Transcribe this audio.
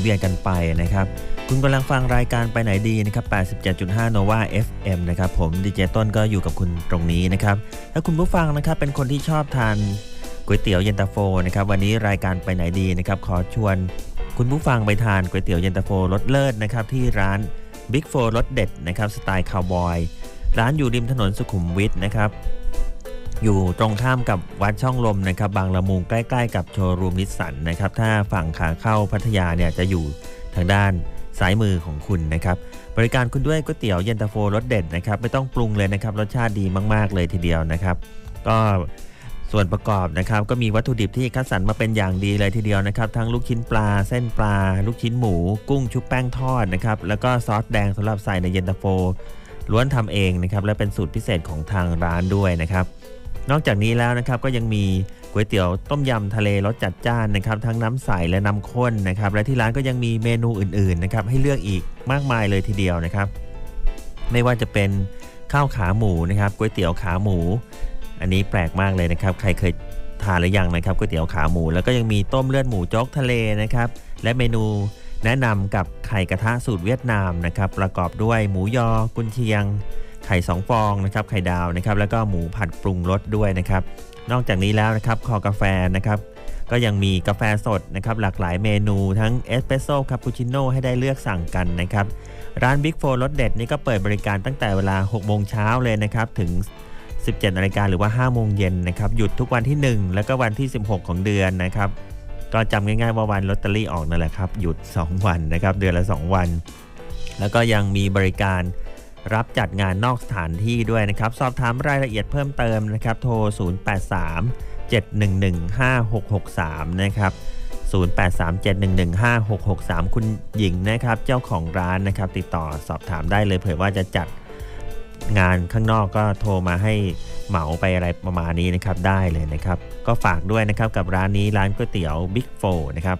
เวียนกันไปนะครับ คุณกำลังฟังรายการไปไหนดีนะครับ 87.5 Nova FM นะครับผมดีเจต้นก็อยู่กับคุณตรงนี้นะครับถ้าคุณผู้ฟังนะครับเป็นคนที่ชอบทานก๋วยเตี๋ยวเย็นตาโฟนะครับวันนี้รายการไปไหนดีนะครับขอชวน คุณผู้ฟังไปทานก๋วยเตี๋ยวเย็นตาโฟรสเลิศนะครับที่ร้าน Big โฟรสเด็ดนะครับสไตล์คาวบอยร้านอยู่ริมถนนสุขุมวิทนะครับ อยู่ตรงข้ามกับวัดช่องลมนะครับบางละมุงใกล้ๆ กับโชว์รูมนิสสันนะครับถ้าฝั่งขาเข้าพัทยาเนี่ยจะอยู่ทางด้านซ้ายมือของคุณนะครับบริการคุณด้วยก๋วยเตี๋ยวเย็นตาโฟรสเด็ดนะครับไม่ต้องปรุงเลยนะครับรสชาติดีมากๆเลยทีเดียวนะครับ ก็ส่วนประกอบนะครับก็มีวัตถุดิบที่คัดสรรมาเป็นอย่างดีเลยทีเดียวนะครับ ทั้งลูกชิ้นปลาเส้นปลา ลูกชิ้นหมู กุ้งชุบแป้งทอดนะครับแล้วก็ซอสแดงสำหรับใส่ในเย็นตาโฟล้วนทำเองนะครับและเป็นสูตรพิเศษของทางร้านด้วยนะครับ นอกจากนี้แล้วนะครับก็ยังมีก๋วยเตี๋ยวต้มยำทะเลรสจัดจ้านนะครับทั้งน้ำใสและน้ำข้นนะครับและที่ร้านก็ยังมีเมนูอื่นๆนะครับให้เลือกอีกมากมายเลยทีเดียวนะครับ ไม่ว่าจะเป็นข้าวขาหมูนะครับก๋วยเตี๋ยวขาหมู อันนี้แปลกมากเลยนะครับ ใครเคยทานหรือยังนะครับก๋วยเตี๋ยวขาหมู แล้วก็ยังมีต้มเลือดหมูโจ๊กทะเลนะครับและเมนูแนะนำกับไข่กระทะสูตรเวียดนามนะครับประกอบด้วยหมูยอกุนเชียง ข่ 2 ฟองนะครับไข่ดาวนะครับแล้วก็หมูผัดปรุงรสด้วยนะครับนอกจากนี้แล้วนะครับคอกาแฟนะครับก็ยังมีกาแฟสดนะครับหลากหลายเมนูทั้งเอสเปรสโซ่คาปูชิโน่ให้ได้เลือกสั่งกันนะครับร้าน Big 4รสเด็ดนี่ก็เปิดบริการตั้งแต่เวลา 6 โมงเช้าเลยนะครับถึง 17นาฬิกาหรือว่า 5 โมงเย็นนะครับหยุดทุกวันที่ 1 แล้วก็วันที่ 16 ของเดือนนะครับก็จำง่ายๆว่าวันลอตเตอรี่ออกนั่นแหละครับหยุด 2 วันนะครับเดือนละ 2 วัน แล้วก็ยังมีบริการ รับจัดงานนอกสถานที่ด้วยนะครับ สอบถามรายละเอียดเพิ่มเติมนะครับ โทร 083 711 5663 นะครับ 0837115663 คุณหญิงนะครับ เจ้าของร้านนะครับ ติดต่อสอบถามได้เลยเผื่อว่าจะจัดงานข้างนอกก็โทรมาให้เหมาไปอะไรประมาณนี้นะครับได้เลยนะครับ ก็ฝากด้วยนะครับกับร้านนี้ร้านก๋วยเตี๋ยว Big 4นะครับ